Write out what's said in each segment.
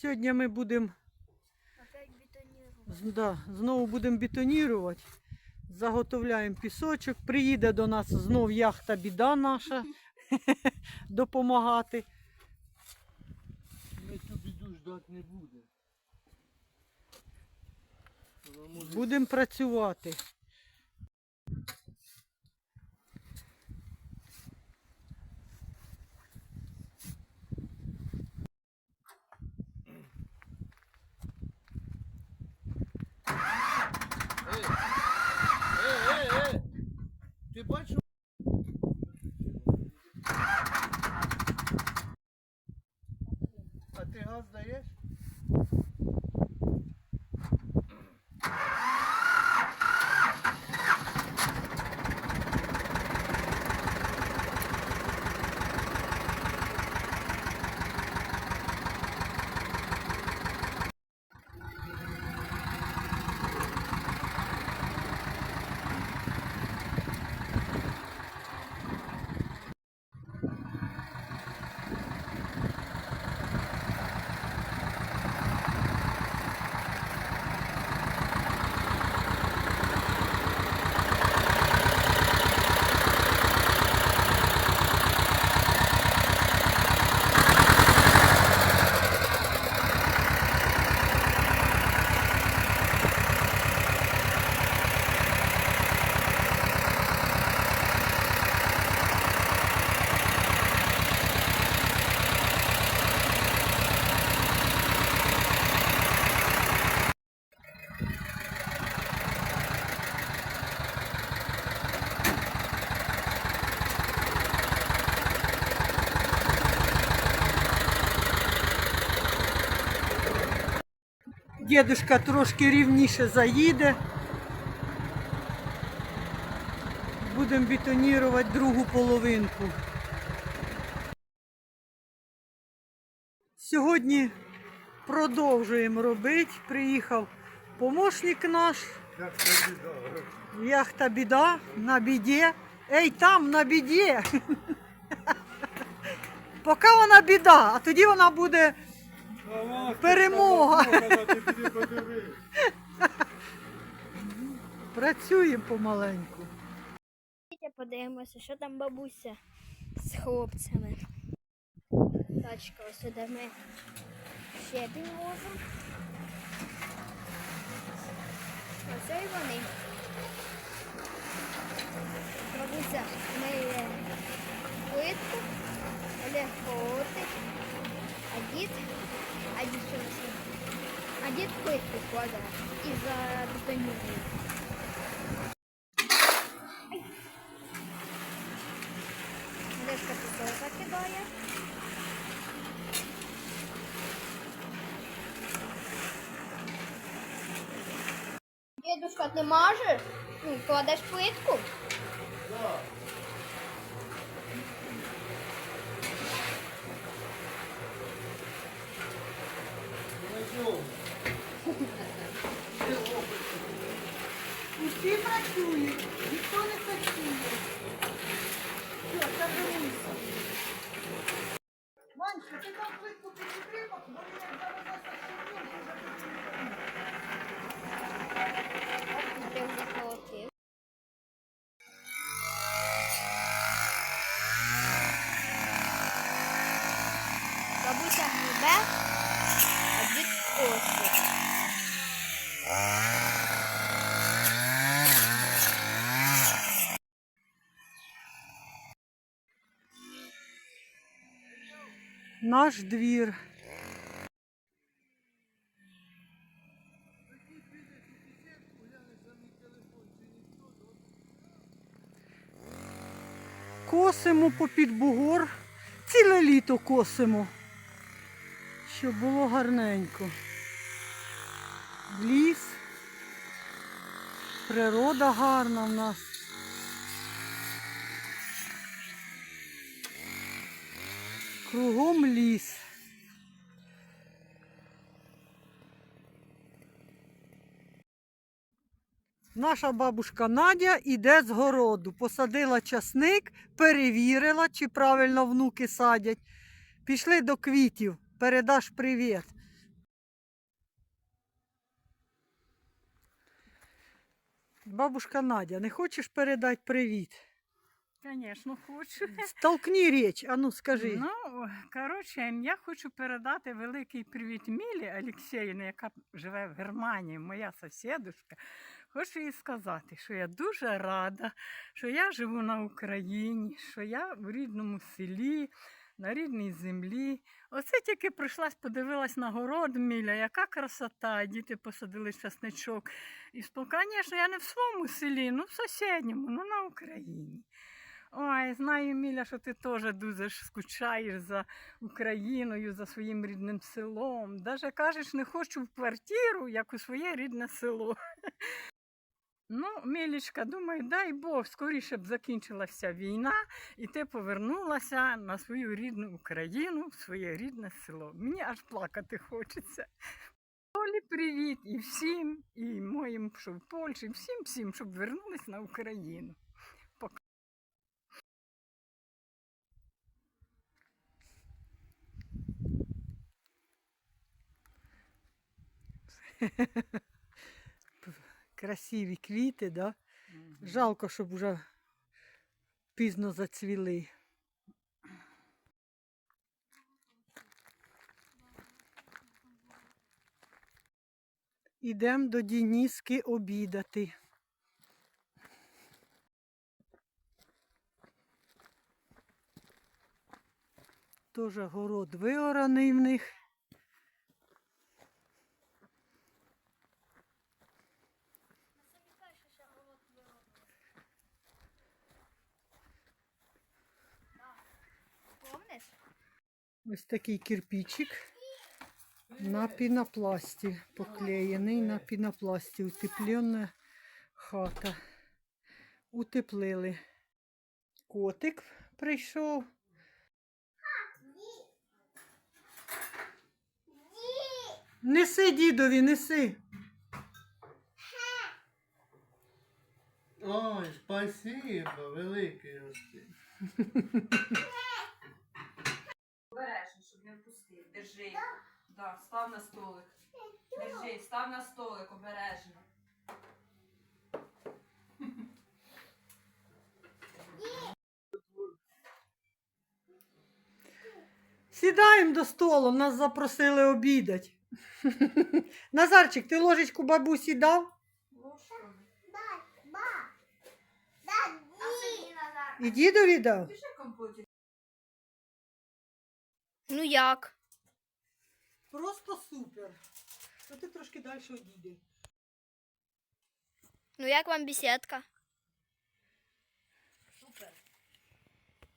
Сьогодні ми будемо да, знову будемо бетонувати. Заготовляємо пісочок. Приїде до нас знов яхта біда наша допомагати. Ми цю біду ждати не будемо. Будемо працювати. British? Дідушка трошки рівніше заїде. Будемо бетонувати другу половинку. Сьогодні продовжуємо робити. Приїхав помощник наш. Яхта біда на біді. Ей, там на біді. Поки вона біда, а тоді вона буде перемога. Працюємо помаленьку. Давайте подивимося, що там бабуся з хлопцями. Тачка, ось сюди ми щебінь возимо. Оце і вони. Бабуся миє плитку, дід плитку кладе і забетонює. Олежка пісок закидає. Дедушка, ти мажеш? Ну, кладеш плитку? Усі працюють, ніхто не працює. Все, заберуся. Манчо, ти там плитку підтримав, бо я завелася Ти вже колотив. Бабуся грибе, а дід косить. Наш двір. Косимо попід бугор. Ціле літо косимо. Щоб було гарненько. Ліс. Природа гарна в нас. Кругом ліс. Наша бабушка Надя іде з городу, посадила часник, перевірила, чи правильно внуки садять. Пішли до квітів, передаш привіт. Бабушка Надя, не хочеш передати привіт? Звісно, хочу. Столкни річ, а ну скажи. Ну, коротше, я хочу передати великий привіт Мілі Олексєївні, яка живе в Германії, моя сусідушка. Хочу їй сказати, що я дуже рада, що я живу на Україні, що я в рідному селі, на рідній землі. Оце тільки прийшлась, подивилась на город Міля, яка красота, діти посадили часничок. І звісно, я не в своєму селі, ну в сусідньому, ну на Україні. Ой, знаю, Міля, що ти теж дуже скучаєш за Україною, за своїм рідним селом. Даже кажеш, не хочу в квартиру, як у своє рідне село. Ну, Мілічка, думаю, дай Бог, скоріше б закінчилася війна, і ти повернулася на свою рідну Україну, в своє рідне село. Мені аж плакати хочеться. Олі, привіт і всім, і моїм, що в Польщі, всім, всім, щоб вернулись на Україну. Красиві квіти, да? Жалко, щоб вже пізно зацвіли. Ідемо до Дініски обідати. Тоже город виораний в них. Ось такий кирпичик на пінопласті, поклеєний на пінопласті. Утеплена хата. Утеплили. Котик прийшов. Неси дідові, неси. Ой, спасибо, великий гості. Обережно, щоб не впустив. Держи. Да, став на столик. Держи, став на столик, обережно. Сідаємо до столу, нас запросили обідати. Назарчик, ти ложечку бабусі дав? І дідові дав? Ну як? Просто супер. То ти трошки далі одійди. Ну як вам бесідка? Супер.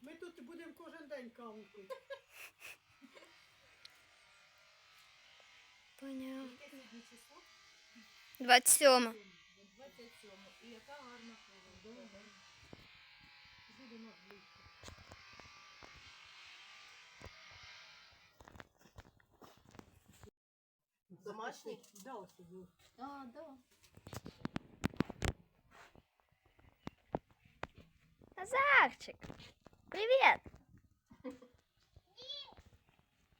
Ми тут будемо кожен день каву пити. Понятно. 27. Домашній? Да, ось тут був. А, да. Назарчик, привет.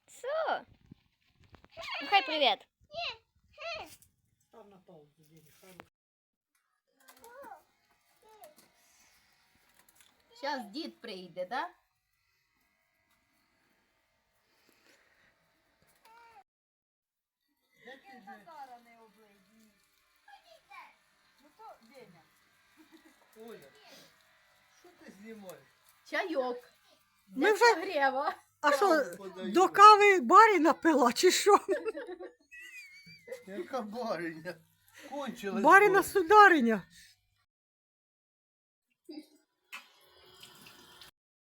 Що? Ну хай привет. Став на паузу, дідя, хорош. Зараз дід прийде, да? Оля, що ти знімаєш? Чайок. Ми вже, Грєва. а що, подаю. до кави баріна пила, чи що? Яка бариня? Кончилась. Баріна бариня. судариня.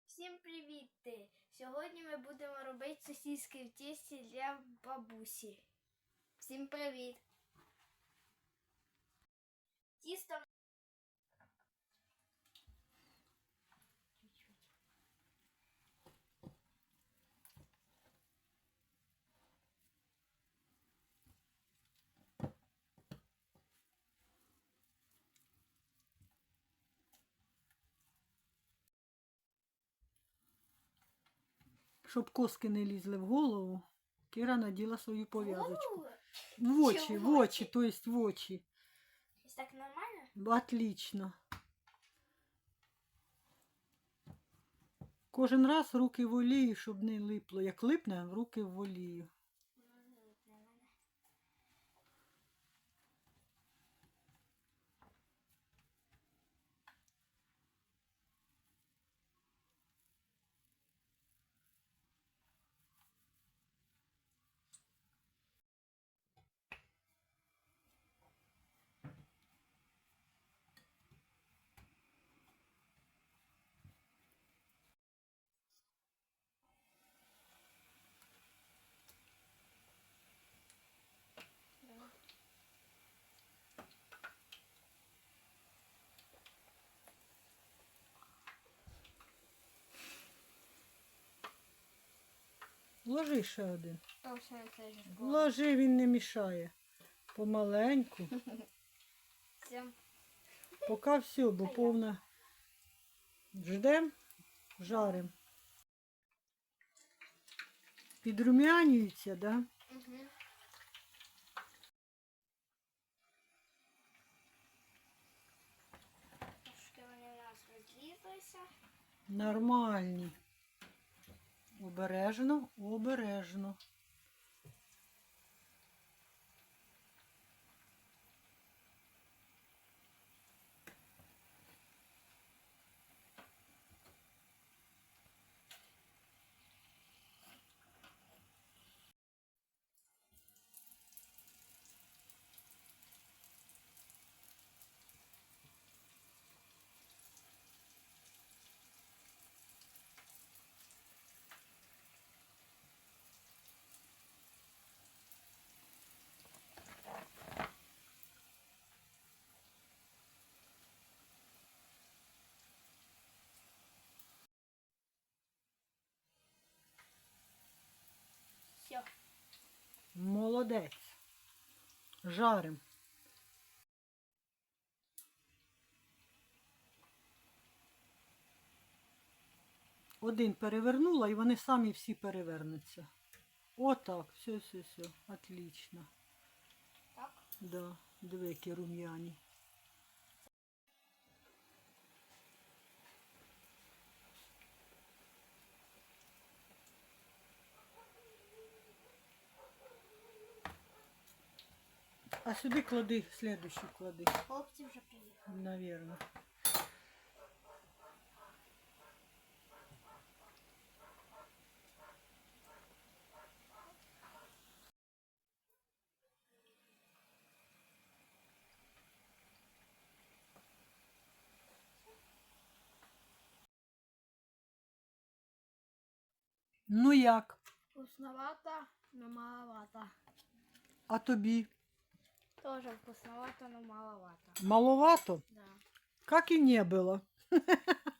Всім привіт! Сьогодні ми будемо робити сосиски в тісті для бабусі. Всім привіт! Тісто Щоб коски не лізли в голову, Кіра наділа свою пов'язочку. В очі, в очі? то есть в очі. Так нормально? Отлично. Кожен раз руки в олії, щоб не липло. Як липне, руки в олію. Ложи ще один. То все це ж Ложи, він не мішає. Помаленьку. Все. Поки все, бо повна. Ждем, жарим. Підрумянюється, да? Угу. Нормальні. Обережно, обережно. Все. Молодець. Жарим. Один перевернула, і вони самі всі перевернуться. Отак, все, все, все. Отлично. Так. Да, диви, які рум'яні. А сюди клади, слідущу клади, Хлопці вже приїхали. навірно. Ну як? Вкусновата, но маловато. А тобі? Тоже вкусновато, но маловато. Маловато? Да. Как и не было.